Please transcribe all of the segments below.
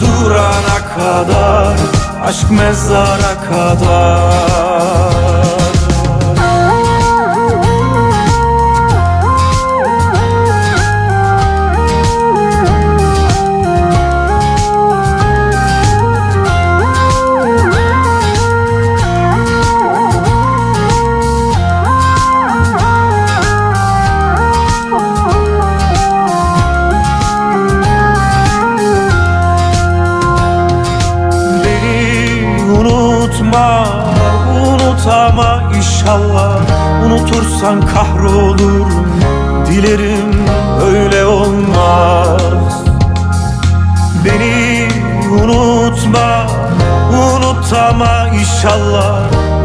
Durana kadar Aşk mezara kadar unutama inşallah. Unutursan kahrolurum, dilerim öyle olmaz. Beni unutma, unutama inşallah.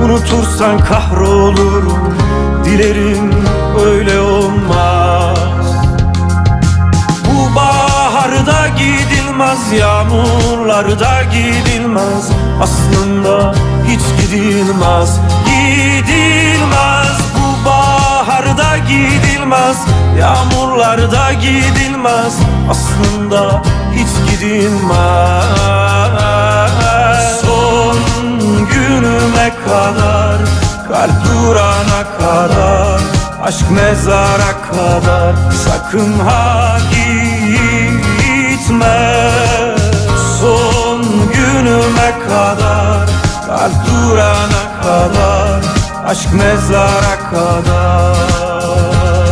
Unutursan kahrolurum, dilerim öyle gidilmez Yağmurlarda gidilmez. Aslında hiç gidilmez. Gidilmez. Bu baharda gidilmez. Yağmurlarda gidilmez. Aslında hiç gidilmez. Son günüme kadar Kalp durana kadar Aşk mezara kadar Sakın ha gitme durana kadar Aşk mezara kadar.